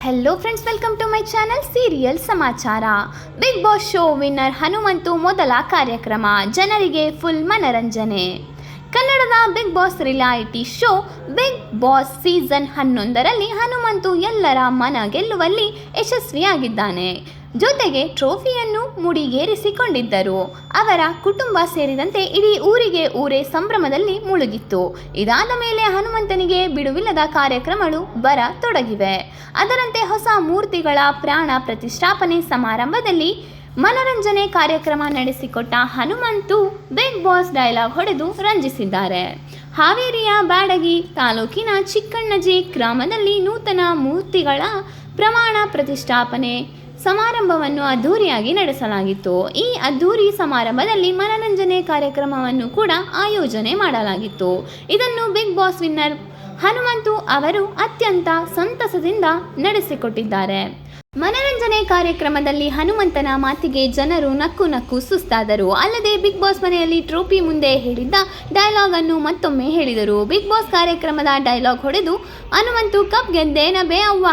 Hello friends welcome to my channel serial ಸಮಾಚಾರ Big Boss show winner Hanumanthu ಮೊದಲ ಕಾರ್ಯಕ್ರಮ ಜನರಿಗೆ ಫುಲ್ ಮನರಂಜನೆ ಕನ್ನಡದ Big Boss reality show Big Boss season ಹನ್ನೊಂದರಲ್ಲಿ ಹನುಮಂತು ಎಲ್ಲರ ಮನ ಗೆಲ್ಲುವಲ್ಲಿ ಯಶಸ್ವಿಯಾಗಿದ್ದಾನೆ. ಜೊತೆಗೆ ಟ್ರೋಫಿಯನ್ನು ಮುಡಿಗೇರಿಸಿಕೊಂಡಿದ್ದರು. ಅವರ ಕುಟುಂಬ ಸೇರಿದಂತೆ ಇಡೀ ಊರಿಗೆ ಊರೇ ಸಂಭ್ರಮದಲ್ಲಿ ಮುಳುಗಿತ್ತು. ಇದಾದ ಮೇಲೆ ಹನುಮಂತನಿಗೆ ಬಿಡುವಿಲ್ಲದ ಕಾರ್ಯಕ್ರಮಗಳು ಬರ ತೊಡಗಿವೆ. ಅದರಂತೆ ಹೊಸ ಮೂರ್ತಿಗಳ ಪ್ರಾಣ ಪ್ರತಿಷ್ಠಾಪನೆ ಸಮಾರಂಭದಲ್ಲಿ ಮನರಂಜನೆ ಕಾರ್ಯಕ್ರಮ ನಡೆಸಿಕೊಟ್ಟ ಹನುಮಂತು ಬಿಗ್ ಬಾಸ್ ಡೈಲಾಗ್ ಹೊಡೆದು ರಂಜಿಸಿದ್ದಾರೆ. ಹಾವೇರಿಯ ಬ್ಯಾಡಗಿ ತಾಲೂಕಿನ ಚಿಕ್ಕಣ್ಣಜಿ ಗ್ರಾಮದಲ್ಲಿ ನೂತನ ಮೂರ್ತಿಗಳ ಪ್ರಮಾಣ ಪ್ರತಿಷ್ಠಾಪನೆ ಸಮಾರಂಭವನ್ನು ಅದ್ಧೂರಿಯಾಗಿ ನಡೆಸಲಾಗಿತ್ತು. ಈ ಅದ್ಧೂರಿ ಸಮಾರಂಭದಲ್ಲಿ ಮನರಂಜನೆ ಕಾರ್ಯಕ್ರಮವನ್ನು ಕೂಡ ಆಯೋಜನೆ ಮಾಡಲಾಗಿತ್ತು. ಇದನ್ನು ಬಿಗ್ ಬಾಸ್ ವಿನ್ನರ್ ಹನುಮಂತು ಅವರು ಅತ್ಯಂತ ಸಂತಸದಿಂದ ನಡೆಸಿಕೊಟ್ಟಿದ್ದಾರೆ. ಮನರಂಜನೆ ಕಾರ್ಯಕ್ರಮದಲ್ಲಿ ಹನುಮಂತನ ಮಾತಿಗೆ ಜನರು ನಕ್ಕು ನಕ್ಕು ಸುಸ್ತಾದರು. ಅಲ್ಲದೆ ಬಿಗ್ ಬಾಸ್ ಮನೆಯಲ್ಲಿ ಟ್ರೋಫಿ ಮುಂದೆ ಹೇಳಿದ್ದ ಡೈಲಾಗ್ ಅನ್ನು ಮತ್ತೊಮ್ಮೆ ಹೇಳಿದರು. ಬಿಗ್ ಬಾಸ್ ಕಾರ್ಯಕ್ರಮದ ಡೈಲಾಗ್ ಹೊಡೆದು ಹನುಮಂತು ಕಪ್ ಗೆದ್ದೇನ ಬೇ ಅವ್ವ.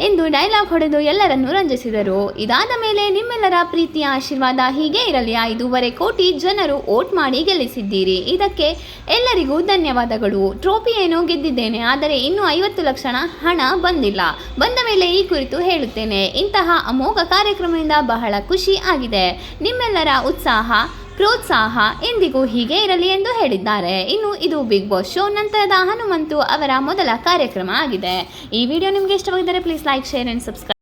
ಎಂದು ಡೈಲಾಗ್ ಹೊಡೆದು ಎಲ್ಲರನ್ನೂ ರಂಜಿಸಿದರು. ಇದಾದ ಮೇಲೆ ನಿಮ್ಮೆಲ್ಲರ ಪ್ರೀತಿಯ ಆಶೀರ್ವಾದ ಹೀಗೆ ಇರಲಿ. ಐದೂವರೆ ಕೋಟಿ ಜನರು ಓಟ್ ಮಾಡಿ ಗೆಲ್ಲಿಸಿದ್ದೀರಿ. ಇದಕ್ಕೆ ಎಲ್ಲರಿಗೂ ಧನ್ಯವಾದಗಳು. ಟ್ರೋಫಿ ಏನೋ ಗೆದ್ದಿದ್ದೇನೆ, ಆದರೆ ಇನ್ನೂ ಐವತ್ತು ಲಕ್ಷ ಹಣ ಬಂದಿಲ್ಲ. ಬಂದ ಮೇಲೆ ಈ ಕುರಿತು ಹೇಳುತ್ತೇನೆ. ಇಂತಹ ಅಮೋಘ ಕಾರ್ಯಕ್ರಮದಿಂದ ಬಹಳ ಖುಷಿ ಆಗಿದೆ. ನಿಮ್ಮೆಲ್ಲರ ಉತ್ಸಾಹ ಪ್ರೋತ್ಸಾಹ ಎಂದಿಗೂ ಹೀಗೆ ಇರಲಿ ಎಂದು ಹೇಳಿದ್ದಾರೆ. ಇನ್ನು ಇದು ಬಿಗ್ ಬಾಸ್ ಶೋ ನಂತರದ ಹನುಮಂತು ಅವರ ಮೊದಲ ಕಾರ್ಯಕ್ರಮ ಆಗಿದೆ. ಈ ವಿಡಿಯೋ ನಿಮಗೆ ಇಷ್ಟವಾಗಿದ್ದರೆ please like share and subscribe